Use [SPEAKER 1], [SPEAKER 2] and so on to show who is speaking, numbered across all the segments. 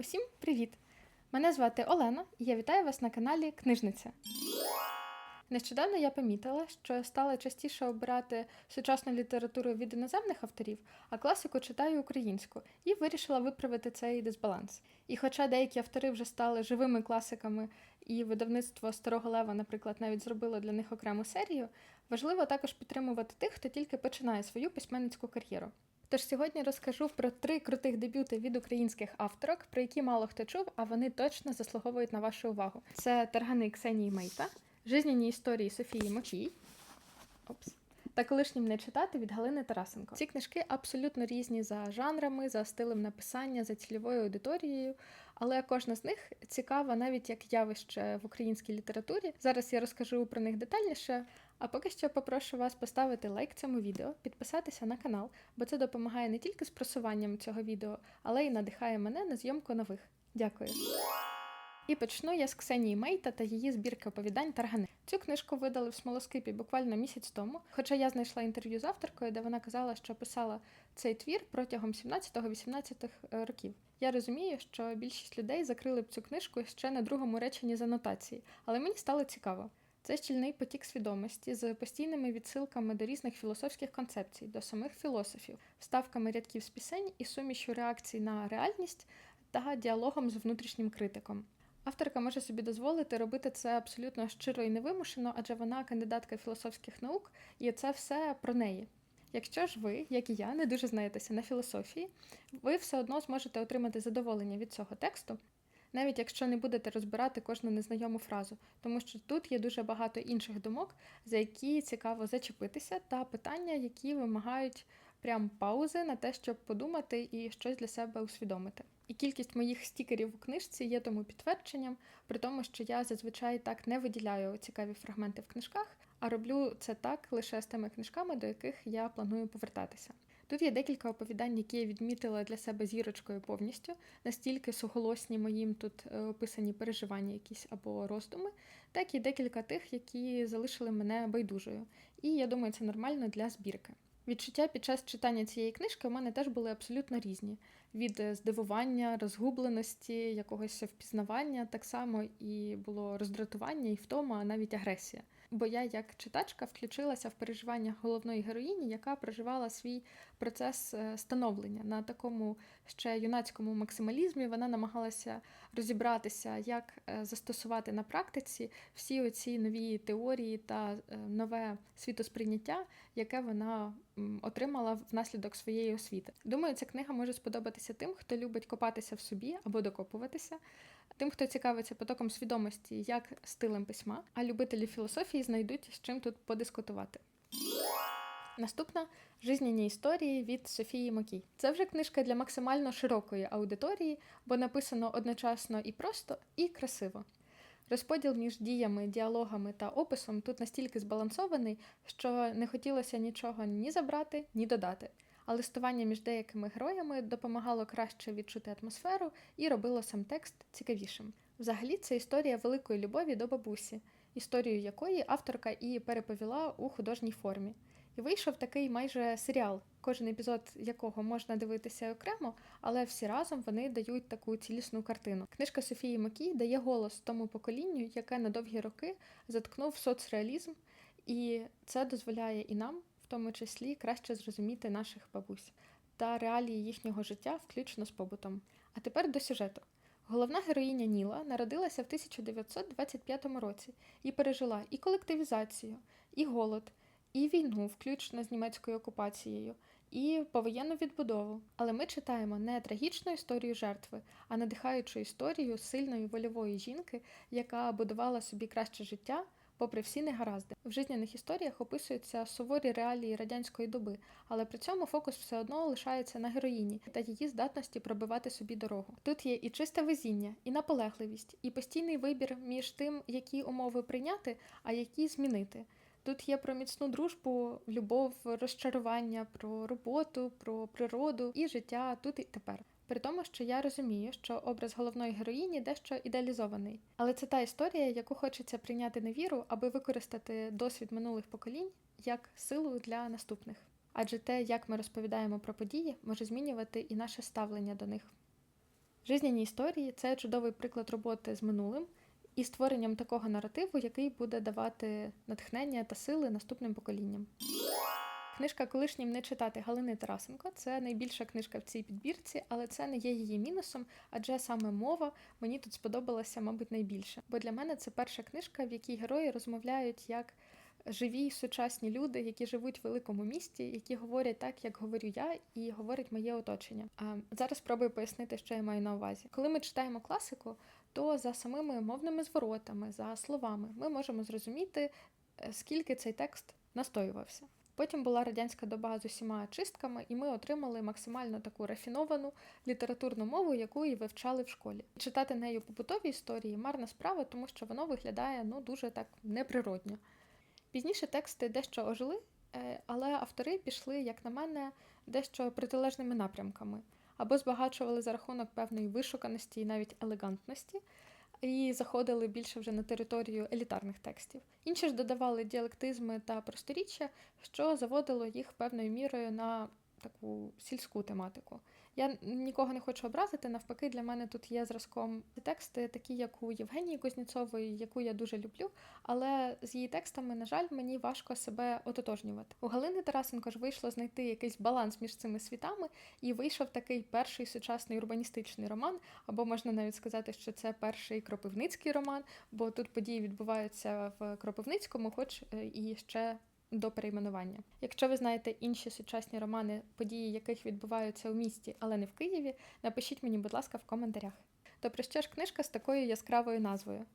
[SPEAKER 1] Усім привіт! Мене звати Олена, і я вітаю вас на каналі Книжниця. Нещодавно я помітила, що стала частіше обирати сучасну літературу від іноземних авторів, а класику читаю українську, і вирішила виправити цей дисбаланс. І хоча деякі автори вже стали живими класиками, і видавництво Старого Лева, наприклад, навіть зробило для них окрему серію, важливо також підтримувати тих, хто тільки починає свою письменницьку кар'єру. Тож сьогодні розкажу про три крутих дебюти від українських авторок, про які мало хто чув, а вони точно заслуговують на вашу увагу. Це Таргани Ксенії Мейта, Жизненні історії Софії Макій. Опс. Та колишнім не читати від Галини Тарасенко. Ці книжки абсолютно різні за жанрами, за стилем написання, за цільовою аудиторією, але кожна з них цікава навіть як явище в українській літературі. Зараз я розкажу про них детальніше. А поки що попрошу вас поставити лайк цьому відео, підписатися на канал, бо це допомагає не тільки з просуванням цього відео, але й надихає мене на зйомку нових. Дякую. І почну я з Ксенії Мейта та її збірки оповідань Таргани. Цю книжку видали в смолоскипі буквально місяць тому, хоча я знайшла інтерв'ю з авторкою, де вона казала, що писала цей твір протягом 17-18 років. Я розумію, що більшість людей закрили б цю книжку ще на другому реченні з анотації, але мені стало цікаво. Це щільний потік свідомості з постійними відсилками до різних філософських концепцій, до самих філософів, вставками рядків з пісень і сумішю реакцій на реальність та діалогом з внутрішнім критиком. Авторка може собі дозволити робити це абсолютно щиро і невимушено, адже вона кандидатка філософських наук, і це все про неї. Якщо ж ви, як і я, не дуже знаєтеся на філософії, ви все одно зможете отримати задоволення від цього тексту, навіть якщо не будете розбирати кожну незнайому фразу, тому що тут є дуже багато інших думок, за які цікаво зачепитися, та питання, які вимагають прям паузи на те, щоб подумати і щось для себе усвідомити. І кількість моїх стікерів у книжці є тому підтвердженням, при тому, що я зазвичай так не виділяю цікаві фрагменти в книжках, а роблю це так лише з тими книжками, до яких я планую повертатися. Тут є декілька оповідань, які я відмітила для себе зірочкою повністю, настільки суголосні моїм тут е, описані переживання, якісь або роздуми, так і декілька тих, які залишили мене байдужою. І я думаю, це нормально для збірки. Відчуття під час читання цієї книжки у мене теж були абсолютно різні: від е, здивування, розгубленості, якогось впізнавання, так само і було роздратування, і втома, а навіть агресія. Бо я, як читачка, включилася в переживання головної героїні, яка проживала свій процес е, становлення на такому ще юнацькому максималізмі. Вона намагалася розібратися, як е, застосувати на практиці всі оці нові теорії та нове світосприйняття, яке вона отримала внаслідок своєї освіти. Думаю, ця книга може сподобатися тим, хто любить копатися в собі або докопуватися, тим, хто цікавиться потоком свідомості як стилем письма, а любителі філософії знайдуть з чим тут подискутувати. Наступна жизненні історії від Софії Макій. Це вже книжка для максимально широкої аудиторії, бо написано одночасно і просто, і красиво. Розподіл між діями, діалогами та описом тут настільки збалансований, що не хотілося нічого ні забрати, ні додати. А листування між деякими героями допомагало краще відчути атмосферу і робило сам текст цікавішим. Взагалі, це історія великої любові до бабусі, історію якої авторка і переповіла у художній формі. І вийшов такий майже серіал, кожен епізод якого можна дивитися окремо, але всі разом вони дають таку цілісну картину. Книжка Софії Макій дає голос тому поколінню, яке на довгі роки заткнув соцреалізм, і це дозволяє і нам, в тому числі, краще зрозуміти наших бабусь та реалії їхнього життя, включно з побутом. А тепер до сюжету. Головна героїня Ніла народилася в 1925 році і пережила і колективізацію, і голод і війну, включно з німецькою окупацією, і повоєнну відбудову. Але ми читаємо не трагічну історію жертви, а надихаючу історію сильної вольової жінки, яка будувала собі краще життя. Попри всі негаразди, в жизненних історіях описуються суворі реалії радянської доби, але при цьому фокус все одно лишається на героїні та її здатності пробивати собі дорогу. Тут є і чисте везіння, і наполегливість, і постійний вибір між тим, які умови прийняти, а які змінити. Тут є про міцну дружбу, любов, розчарування, про роботу, про природу і життя тут і тепер. При тому, що я розумію, що образ головної героїні дещо ідеалізований, але це та історія, яку хочеться прийняти на віру, аби використати досвід минулих поколінь як силу для наступних. Адже те, як ми розповідаємо про події, може змінювати і наше ставлення до них. Жизняні історії це чудовий приклад роботи з минулим і створенням такого наративу, який буде давати натхнення та сили наступним поколінням. Книжка колишнім не читати Галини Тарасенко це найбільша книжка в цій підбірці, але це не є її мінусом, адже саме мова мені тут сподобалася, мабуть, найбільше. Бо для мене це перша книжка, в якій герої розмовляють як живі сучасні люди, які живуть в великому місті, які говорять так, як говорю я, і говорить моє оточення. А зараз спробую пояснити, що я маю на увазі. Коли ми читаємо класику, то за самими мовними зворотами, за словами, ми можемо зрозуміти, е, скільки цей текст настоювався. Потім була радянська доба з усіма чистками, і ми отримали максимально таку рафіновану літературну мову, яку і вивчали в школі. Читати нею побутові історії марна справа, тому що воно виглядає ну дуже так неприродньо. Пізніше тексти дещо ожили, е, але автори пішли, як на мене, дещо протилежними напрямками або збагачували за рахунок певної вишуканості і навіть елегантності, і заходили більше вже на територію елітарних текстів. Інші ж додавали діалектизми та просторіччя, що заводило їх певною мірою на таку сільську тематику. Я нікого не хочу образити, навпаки, для мене тут є зразком тексти, такі як у Євгенії Кузнєцової, яку я дуже люблю, але з її текстами, на жаль, мені важко себе ототожнювати. У Галини Тарасенко ж вийшло знайти якийсь баланс між цими світами, і вийшов такий перший сучасний урбаністичний роман, або можна навіть сказати, що це перший кропивницький роман, бо тут події відбуваються в Кропивницькому, хоч е, і ще до перейменування. Якщо ви знаєте інші сучасні романи, події яких відбуваються у місті, але не в Києві, напишіть мені, будь ласка, в коментарях. То про що ж книжка з такою яскравою назвою?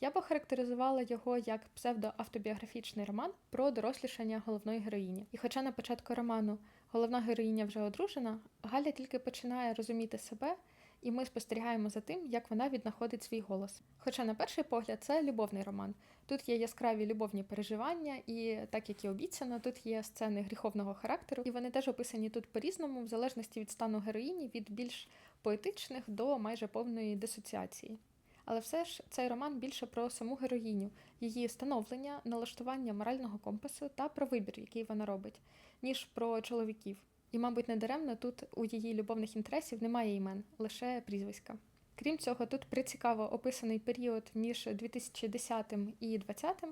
[SPEAKER 1] Я б охарактеризувала його як псевдоавтобіографічний роман про дорослішання головної героїні. І хоча на початку роману головна героїня вже одружена, Галя тільки починає розуміти себе і ми спостерігаємо за тим, як вона віднаходить свій голос. Хоча, на перший погляд, це любовний роман. Тут є яскраві любовні переживання, і так як і обіцяно, тут є сцени гріховного характеру, і вони теж описані тут по-різному, в залежності від стану героїні, від більш поетичних до майже повної дисоціації. Але все ж цей роман більше про саму героїню, її становлення, налаштування морального компасу та про вибір, який вона робить, ніж про чоловіків. І, мабуть, недаремно тут у її любовних інтересів немає імен, лише прізвиська. Крім цього, тут прицікаво описаний період між 2010 і 2020,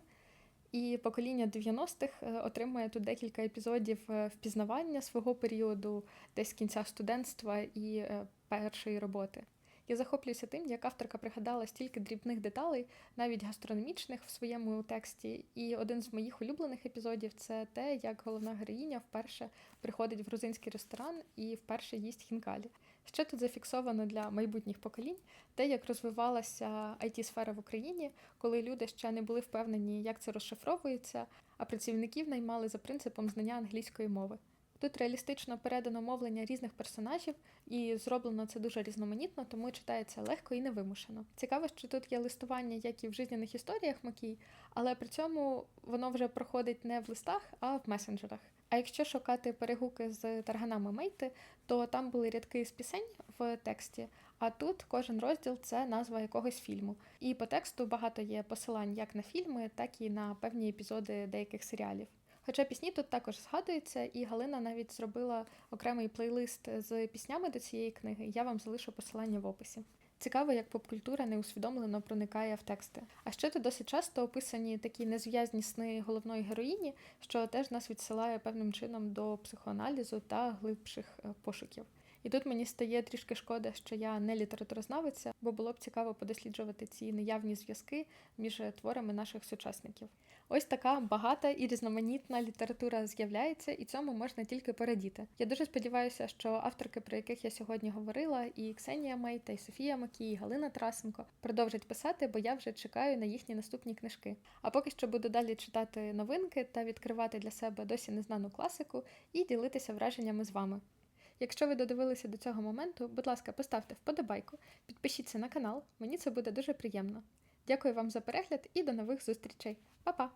[SPEAKER 1] і покоління 90-х е, отримує тут декілька епізодів е, впізнавання свого періоду, десь кінця студентства і е, першої роботи. Я захоплююся тим, як авторка пригадала стільки дрібних деталей, навіть гастрономічних в своєму тексті. І один з моїх улюблених епізодів це те, як головна героїня вперше приходить в грузинський ресторан і вперше їсть хінкалі. Ще тут зафіксовано для майбутніх поколінь те, як розвивалася it сфера в Україні, коли люди ще не були впевнені, як це розшифровується, а працівників наймали за принципом знання англійської мови. Тут реалістично передано мовлення різних персонажів, і зроблено це дуже різноманітно, тому читається легко і невимушено. Цікаво, що тут є листування, як і в жизненних історіях Макій, але при цьому воно вже проходить не в листах, а в месенджерах. А якщо шукати перегуки з тарганами Мейти, то там були рядки з пісень в тексті, а тут кожен розділ це назва якогось фільму. І по тексту багато є посилань як на фільми, так і на певні епізоди деяких серіалів. Хоча пісні тут також згадуються, і Галина навіть зробила окремий плейлист з піснями до цієї книги. Я вам залишу посилання в описі. Цікаво, як попкультура неусвідомлено проникає в тексти. А ще тут досить часто описані такі незв'язні сни головної героїні, що теж нас відсилає певним чином до психоаналізу та глибших е, пошуків. І тут мені стає трішки шкода, що я не літературознавиця, бо було б цікаво подосліджувати ці неявні зв'язки між творами наших сучасників. Ось така багата і різноманітна література з'являється, і цьому можна тільки порадіти. Я дуже сподіваюся, що авторки, про яких я сьогодні говорила, і Ксенія Мейта, і Софія Макій, і Галина Тарасенко продовжать писати, бо я вже чекаю на їхні наступні книжки. А поки що буду далі читати новинки та відкривати для себе досі незнану класику і ділитися враженнями з вами. Якщо ви додивилися до цього моменту, будь ласка, поставте вподобайку, підпишіться на канал, мені це буде дуже приємно. Дякую вам за перегляд і до нових зустрічей. Па-па!